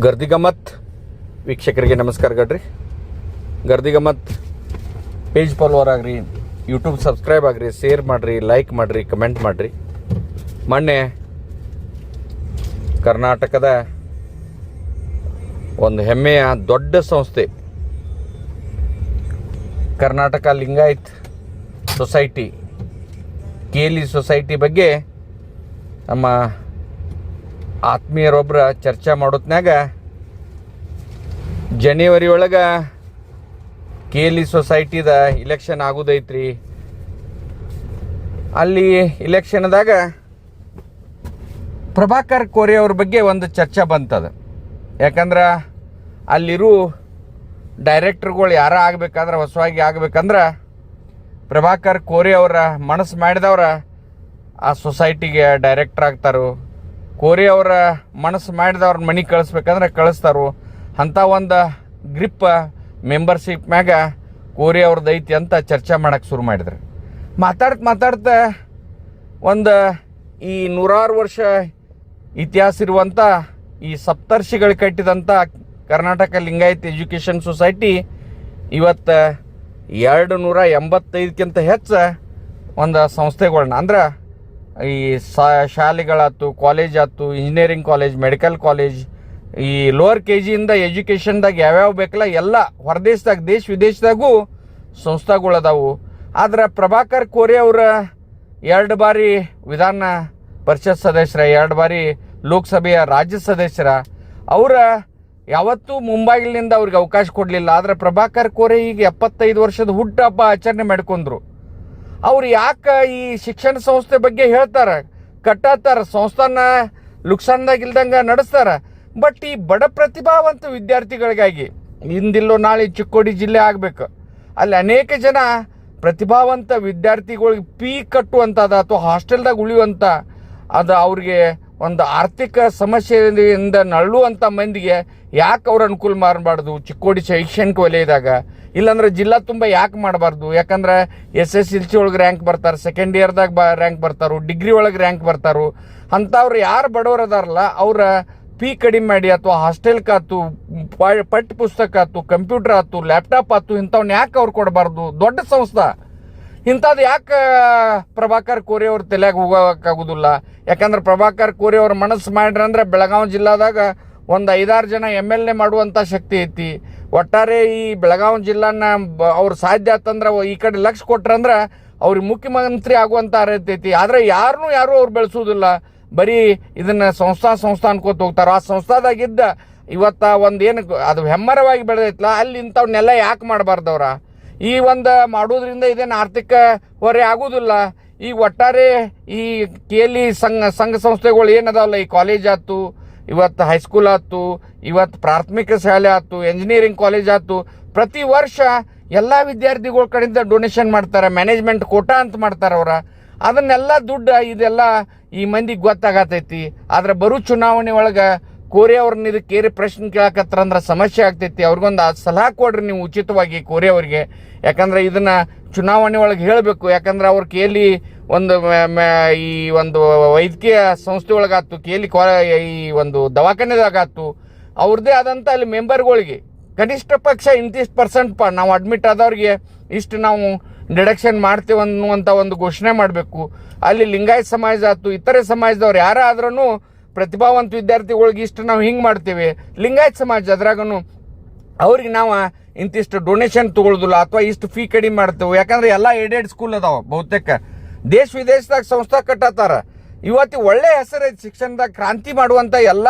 ಗರ್ದಿಗಮ್ಮತ್ ವೀಕ್ಷಕರಿಗೆ ನಮಸ್ಕಾರ ಗಡ್ರಿ. ಗರ್ದಿಗಮತ್ ಪೇಜ್ ಫಾಲೋವರ್ ಆಗ್ರಿ ಯೂಟ್ಯೂಬ್ ಸಬ್ಸ್ಕ್ರೈಬ್ ಆಗ್ರಿ ಶೇರ್ ಮಾಡಿರಿ ಲೈಕ್ ಮಾಡಿರಿ ಕಮೆಂಟ್ ಮಾಡಿರಿ. ಮೊನ್ನೆ ಕರ್ನಾಟಕದ ಒಂದು ಹೆಮ್ಮೆಯ ದೊಡ್ಡ ಸಂಸ್ಥೆ, ಕರ್ನಾಟಕ ಲಿಂಗಾಯತ್ ಸೊಸೈಟಿ ಕೇಲಿ ಸೊಸೈಟಿ ಬಗ್ಗೆ ನಮ್ಮ ಆತ್ಮೀಯರೊಬ್ಬರ ಚರ್ಚೆ ಮಾಡೋತ್ನಾಗ ಜನವರಿ ಒಳಗೆ ಕೇಲಿ ಸೊಸೈಟಿದ ಇಲೆಕ್ಷನ್ ಆಗೋದೈತ್ರಿ. ಅಲ್ಲಿ ಇಲೆಕ್ಷನ್ದಾಗ ಪ್ರಭಾಕರ್ ಕೋರೆ ಅವ್ರ ಬಗ್ಗೆ ಒಂದು ಚರ್ಚೆ ಬಂತದ. ಯಾಕಂದ್ರೆ ಅಲ್ಲಿರು ಡೈರೆಕ್ಟ್ರ್ಗಳು ಯಾರ ಆಗ್ಬೇಕಾದ್ರೆ, ಹೊಸವಾಗಿ ಆಗಬೇಕಂದ್ರೆ ಪ್ರಭಾಕರ್ ಕೋರೆ ಅವರ ಮನಸ್ಸು ಮಾಡಿದವ್ರ ಆ ಸೊಸೈಟಿಗೆ ಡೈರೆಕ್ಟ್ರ್ ಆಗ್ತಾರೋ ಕೋರಿ ಅವರ ಮನಸ್ಸು ಮಾಡಿದ ಅವ್ರ ಮನೆಗೆ ಕಳಿಸ್ಬೇಕಂದ್ರೆ ಕಳಿಸ್ತಾರೋ. ಅಂಥ ಒಂದು ಗ್ರಿಪ್ ಮೆಂಬರ್ಶಿಪ್ ಮ್ಯಾಗ ಕೋರಿ ಅವ್ರದ್ದು ಐತಿ ಅಂತ ಚರ್ಚೆ ಮಾಡಕ್ಕೆ ಶುರು ಮಾಡಿದ್ರು. ಮಾತಾಡ್ತಾ ಮಾತಾಡ್ತಾ ಒಂದು ಈ ನೂರಾರು ವರ್ಷ ಇತಿಹಾಸ ಇರುವಂಥ ಈ ಸಪ್ತರ್ಷಿಗಳು ಕಟ್ಟಿದಂಥ ಕರ್ನಾಟಕ ಲಿಂಗಾಯತ್ ಎಜುಕೇಷನ್ ಸೊಸೈಟಿ ಇವತ್ತು ಎರಡು ನೂರ ಎಂಬತ್ತೈದಕ್ಕಿಂತ ಹೆಚ್ಚು ಒಂದು ಸಂಸ್ಥೆಗಳನ್ನ ಅಂದ್ರೆ ಈ ಶಾಲೆಗಳಾಯ್ತು ಕಾಲೇಜ್ ಆಯ್ತು ಇಂಜಿನಿಯರಿಂಗ್ ಕಾಲೇಜ್ ಮೆಡಿಕಲ್ ಕಾಲೇಜ್ ಈ ಲೋವರ್ ಕೆ ಜಿಯಿಂದ ಎಜುಕೇಷನ್ದಾಗ ಯಾವ್ಯಾವ ಬೇಕಲ್ಲ, ಎಲ್ಲ ಹೊರದೇಶದಾಗ, ದೇಶ ವಿದೇಶದಾಗೂ ಸಂಸ್ಥೆಗಳು ಅದಾವು ಆದ್ರೆ ಪ್ರಭಾಕರ್ ಕೋರೆ ಅವರ ಎರಡು ಬಾರಿ ವಿಧಾನ ಪರಿಷತ್ ಸದಸ್ಯರ, ಎರಡು ಬಾರಿ ಲೋಕಸಭೆಯ ರಾಜ್ಯ ಸದಸ್ಯರ, ಅವರ ಯಾವತ್ತೂ ಮುಂಬೈಲಿಂದ ಅವ್ರಿಗೆ ಅವಕಾಶ ಕೊಡಲಿಲ್ಲ. ಆದರೆ ಪ್ರಭಾಕರ್ ಕೋರೆ ಈಗ ಎಪ್ಪತ್ತೈದು ವರ್ಷದ ಹುಟ್ಟುಹಬ್ಬ ಆಚರಣೆ ಮಾಡ್ಕೊಂಡ್ರು. ಅವ್ರು ಯಾಕೆ ಈ ಶಿಕ್ಷಣ ಸಂಸ್ಥೆ ಬಗ್ಗೆ ಹೇಳ್ತಾರ? ಕಟ್ಟಾತಾರ, ಸಂಸ್ಥಾನ ಲುಕ್ಸಾನ್ದಾಗ ಇಲ್ದಂಗೆ ನಡೆಸ್ತಾರ? ಬಟ್ ಈ ಬಡ ಪ್ರತಿಭಾವಂತ ವಿದ್ಯಾರ್ಥಿಗಳಿಗಾಗಿ ಇಂದಿಲ್ಲೋ ನಾಳೆ ಚಿಕ್ಕೋಡಿ ಜಿಲ್ಲೆ ಆಗಬೇಕು. ಅಲ್ಲಿ ಅನೇಕ ಜನ ಪ್ರತಿಭಾವಂತ ವಿದ್ಯಾರ್ಥಿಗಳಿಗೆ ಪೀ ಕಟ್ಟುವಂಥದ್ದು ಅಥವಾ ಹಾಸ್ಟೆಲ್ದಾಗ ಉಳಿಯುವಂಥ ಅದು ಅವ್ರಿಗೆ ಒಂದು ಆರ್ಥಿಕ ಸಮಸ್ಯೆಯಿಂದ ನಳ್ಳುವಂಥ ಮಂದಿಗೆ ಯಾಕೆ ಅವ್ರು ಅನುಕೂಲ ಮಾಡಬಾರ್ದು? ಚಿಕ್ಕೋಡಿ ಶೈಕ್ಷಣಿಕ ವಲಯದಾಗ. ಇಲ್ಲಾಂದ್ರೆ ಜಿಲ್ಲಾ ತುಂಬ ಯಾಕೆ ಮಾಡಬಾರ್ದು? ಯಾಕಂದ್ರೆ ಎಸ್ ಎಸ್ ಎಲ್ ಸಿ ಒಳಗೆ ರ್ಯಾಂಕ್ ಬರ್ತಾರೆ ಸೆಕೆಂಡ್ ಇಯರ್ದಾಗ ಬ ರ್ಯಾಂಕ್ ಬರ್ತಾರೋ ಡಿಗ್ರಿ ಒಳಗೆ ರ್ಯಾಂಕ್ ಬರ್ತಾರೋ. ಅಂಥವ್ರು ಯಾರು ಬಡವರು ಅದಾರಲ್ಲ, ಅವರ ಫೀ ಕಡಿಮೆ ಮಾಡಿ ಅಥವಾ ಹಾಸ್ಟೆಲ್ಕಾತು ಪಠ್ಯ ಪುಸ್ತಕ ಆಯ್ತು ಕಂಪ್ಯೂಟರ್ ಆಯ್ತು ಲ್ಯಾಪ್ಟಾಪ್ ಆಯ್ತು ಇಂಥವ್ನ ಯಾಕೆ ಅವ್ರು ಕೊಡಬಾರ್ದು? ದೊಡ್ಡ ಸಂಸ್ಥೆ. ಇಂಥದ್ದು ಯಾಕೆ ಪ್ರಭಾಕರ್ ಕೋರಿ ಅವ್ರ ತಲೆಯಾಗ ಹೋಗೋಕ್ಕಾಗೋದಿಲ್ಲ ಯಾಕಂದ್ರೆ ಪ್ರಭಾಕರ್ ಕೋರಿ ಅವ್ರ ಮನಸ್ಸು ಮಾಡ್ರಿ ಅಂದ್ರೆ ಬೆಳಗಾವಿ ಜಿಲ್ಲಾದಾಗ ಒಂದು ಐದಾರು ಜನ ಎಂ ಎಲ್ ಎ ಮಾಡುವಂಥ ಶಕ್ತಿ ಐತಿ. ಒಟ್ಟಾರೆ ಈ ಬೆಳಗಾವಿ ಜಿಲ್ಲಾನ ಅವ್ರು ಸಾಧ್ಯ ಆತಂದ್ರೆ ಈ ಕಡೆ ಲಕ್ಷ ಕೊಟ್ರಂದ್ರೆ ಅವ್ರಿಗೆ ಮುಖ್ಯಮಂತ್ರಿ ಆಗುವಂಥ ಅರ್ಹತೆ ಆದರೆ ಯಾರನ್ನೂ ಯಾರೂ ಅವ್ರು ಬೆಳೆಸೋದಿಲ್ಲ. ಬರೀ ಇದನ್ನ ಸಂಸ್ಥಾ ಸಂಸ್ಥಾ ಅನ್ಕೋತ ಹೋಗ್ತಾರ. ಆ ಸಂಸ್ಥಾದಾಗಿದ್ದ ಇವತ್ತ ಒಂದು ಏನು ಅದು ಹೆಮ್ಮರವಾಗಿ ಬೆಳೆದೈತಲ್ಲ ಅಲ್ಲಿ ಇಂಥವನ್ನೆಲ್ಲ ಯಾಕೆ ಮಾಡಬಾರ್ದವ್ರ? ಈ ಒಂದು ಮಾಡೋದ್ರಿಂದ ಇದೇನು ಆರ್ಥಿಕ ಹೊರೆ ಆಗೋದಿಲ್ಲ. ಈ ಒಟ್ಟಾರೆ ಈ ಕೇಲಿ ಸಂಘ ಸಂಘ ಸಂಸ್ಥೆಗಳು ಏನದಲ್ಲ, ಈ ಕಾಲೇಜ್ ಆಯ್ತು, ಇವತ್ತು ಹೈಸ್ಕೂಲ್ ಆಯ್ತು, ಇವತ್ತು ಪ್ರಾಥಮಿಕ ಶಾಲೆ ಆಯ್ತು ಎಂಜಿನಿಯರಿಂಗ್ ಕಾಲೇಜ್ ಆಯ್ತು. ಪ್ರತಿ ವರ್ಷ ಎಲ್ಲ ವಿದ್ಯಾರ್ಥಿಗಳ ಕಡೆಯಿಂದ ಡೊನೇಷನ್ ಮಾಡ್ತಾರೆ ಮ್ಯಾನೇಜ್ಮೆಂಟ್ ಕೋಟಾ ಅಂತ ಮಾಡ್ತಾರೆ ಅವ್ರ. ಅದನ್ನೆಲ್ಲ ದುಡ್ಡು, ಇದೆಲ್ಲ ಈ ಮಂದಿಗೆ ಗೊತ್ತಾಗತೈತಿ. ಆದ್ರೆ ಬರೋ ಚುನಾವಣೆ ಒಳಗೆ ಕೋರೆ ಅವ್ರನ್ನ ಇದಕ್ಕೆ ಏರಿ ಪ್ರಶ್ನೆ ಕೇಳಕತ್ತಾರ ಅಂದ್ರೆ ಸಮಸ್ಯೆ ಆಗ್ತೈತಿ. ಅವ್ರಿಗೊಂದು ಸಲಹಾ ಕೊಡ್ರಿ ನೀವು ಉಚಿತವಾಗಿ ಕೋರಿ ಅವ್ರಿಗೆ. ಯಾಕಂದ್ರೆ ಇದನ್ನ ಚುನಾವಣೆ ಒಳಗೆ ಹೇಳಬೇಕು. ಯಾಕಂದ್ರೆ ಅವ್ರ ಕೇಲಿ ಒಂದು ಈ ಒಂದು ವೈದ್ಯಕೀಯ ಸಂಸ್ಥೆ ಒಳಗಾತು, ಕೇಲಿ ಈ ಒಂದು ದವಾಖಾನೆದಾಗಾತು ಅವ್ರದ್ದೇ ಆದಂಥ ಅಲ್ಲಿ ಮೆಂಬರ್ಗಳಿಗೆ ಕನಿಷ್ಠ ಪಕ್ಷ ಇಂತಿಷ್ಟು ಪರ್ಸೆಂಟ್ ಪ, ನಾವು ಅಡ್ಮಿಟ್ ಆದವ್ರಿಗೆ ಇಷ್ಟು ನಾವು ಡಿಡಕ್ಷನ್ ಮಾಡ್ತೀವಿ ಅನ್ನುವಂಥ ಒಂದು ಘೋಷಣೆ ಮಾಡಬೇಕು. ಅಲ್ಲಿ ಲಿಂಗಾಯತ್ ಸಮಾಜ ಆಯ್ತು ಇತರೆ ಸಮಾಜದವ್ರು ಯಾರಾದ್ರೂ ಪ್ರತಿಭಾವಂತ ವಿದ್ಯಾರ್ಥಿಗಳಿಗೆ ಇಷ್ಟು ನಾವು ಹಿಂಗೆ ಮಾಡ್ತೀವಿ. ಲಿಂಗಾಯತ್ ಸಮಾಜ ಅದ್ರಾಗನು ಅವ್ರಿಗೆ ನಾವು ಇಂತಿಷ್ಟು ಡೊನೇಷನ್ ತೊಗೊಳ್ಳೋದಿಲ್ಲ ಅಥವಾ ಇಷ್ಟು ಫೀ ಕಡಿಮೆ ಮಾಡ್ತೇವೆ. ಯಾಕಂದ್ರೆ ಎಲ್ಲ ಏಡೆಡ್ ಸ್ಕೂಲ್ ಅದಾವ ಬಹುತೇಕ. ದೇಶ ವಿದೇಶದಾಗ ಸಂಸ್ಥೆ ಕಟ್ಟತ್ತಾರ ಇವತ್ತು ಒಳ್ಳೆ ಹೆಸರೈತಿ ಶಿಕ್ಷಣದಾಗ ಕ್ರಾಂತಿ ಮಾಡುವಂಥ ಎಲ್ಲ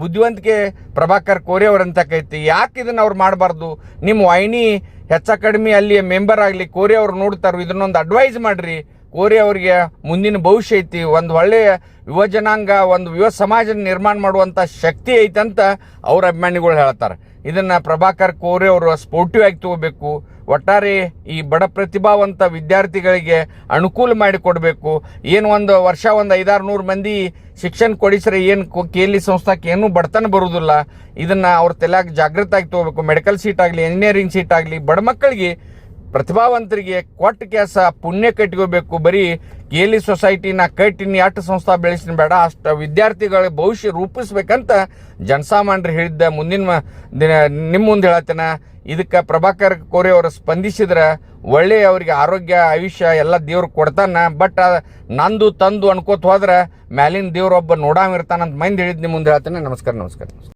ಬುದ್ಧಿವಂತಿಕೆ ಪ್ರಭಾಕರ್ ಕೋರೆ ಅವ್ರಂತಕೈತಿ ಯಾಕೆ ಇದನ್ನು ಅವ್ರು ಮಾಡಬಾರ್ದು? ನಿಮ್ಮ ವಾಹಿನಿ ಹೆಚ್ಚ ಕಡಿಮೆ ಅಲ್ಲಿ ಮೆಂಬರ್ ಆಗಲಿ ಕೋರೆ ಅವ್ರು ನೋಡ್ತಾರೋ ಇದನ್ನೊಂದು ಅಡ್ವೈಸ್ ಮಾಡ್ರಿ. ಕೋರೆ ಅವರಿಗೆ ಮುಂದಿನ ಭವಿಷ್ಯ ಐತಿ ಒಂದು ಒಳ್ಳೆಯ ಯುವ ಜನಾಂಗ, ಒಂದು ಯುವ ಸಮಾಜ ನಿರ್ಮಾಣ ಮಾಡುವಂಥ ಶಕ್ತಿ ಐತೆ ಅಂತ ಅವ್ರ ಅಭಿಮಾನಿಗಳು ಹೇಳ್ತಾರೆ. ಇದನ್ನ ಪ್ರಭಾಕರ್ ಕೋರಿ ಅವರು ಸ್ಪೋರ್ಟಿವ್ ಆಗಿ ತಗೋಬೇಕು. ಒಟ್ಟಾರೆ ಈ ಬಡ ಪ್ರತಿಭಾವಂತ ವಿದ್ಯಾರ್ಥಿಗಳಿಗೆ ಅನುಕೂಲ ಮಾಡಿಕೊಡ್ಬೇಕು ಏನು ಒಂದು ವರ್ಷ ಒಂದು ಐದಾರು ನೂರು ಮಂದಿ ಶಿಕ್ಷಣ ಕೊಡಿಸ್ರೆ ಏನು ಕೇಲಿ ಸಂಸ್ಥಾಕ್ಕೆ ಏನೂ ಬಡತನ ಬರುವುದಿಲ್ಲ. ಇದನ್ನ ಅವ್ರ ತಲೆಯಾಗಿ ಜಾಗೃತ ಆಗಿ ತಗೋಬೇಕು. ಮೆಡಿಕಲ್ ಸೀಟ್ ಆಗಲಿ ಇಂಜಿನಿಯರಿಂಗ್ ಸೀಟ್ ಆಗಲಿ, ಬಡ ಮಕ್ಕಳಿಗೆ ಪ್ರತಿಭಾವಂತರಿಗೆ ಕೊಟ್ಟ ಕೆಲಸ ಪುಣ್ಯ ಕಟ್ಕೋಬೇಕು ಬರೀ ಕೇಲಿ ಸೊಸೈಟಿನ ಕಟ್ಟಿನಿ ಎಟ್ಟು ಸಂಸ್ಥಾ ಬೆಳೆಸಿನ ಬೇಡ, ಅಷ್ಟು ವಿದ್ಯಾರ್ಥಿಗಳ ಭವಿಷ್ಯ ರೂಪಿಸ್ಬೇಕಂತ ಜನಸಾಮಾನ್ಯರು ಹೇಳಿದ್ದ ಮುಂದಿನ ದಿನ ನಿಮ್ಮ ಮುಂದೆ ಹೇಳತ್ತೇನ. ಇದಕ್ಕೆ ಪ್ರಭಾಕರ್ ಕೋರೆ ಅವರು ಸ್ಪಂದಿಸಿದ್ರೆ ಒಳ್ಳೆಯ ಅವರಿಗೆ ಆರೋಗ್ಯ, ಆಯುಷ್ಯ ಎಲ್ಲ ದೇವ್ರು ಕೊಡ್ತಾನೆ. ಬಟ್ ನಂದು ತಂದು ಅನ್ಕೋತ ಹೋದ್ರೆ ಮ್ಯಾಲಿನ ದೇವ್ರೊಬ್ಬ ನೋಡಾಮಿರ್ತಾನಂತ ಮಂದಿ ಹೇಳಿದ್ ನಿಮ್ಮ ಮುಂದೆ ಹೇಳ್ತೇನೆ ನಮಸ್ಕಾರ ನಮಸ್ಕಾರ.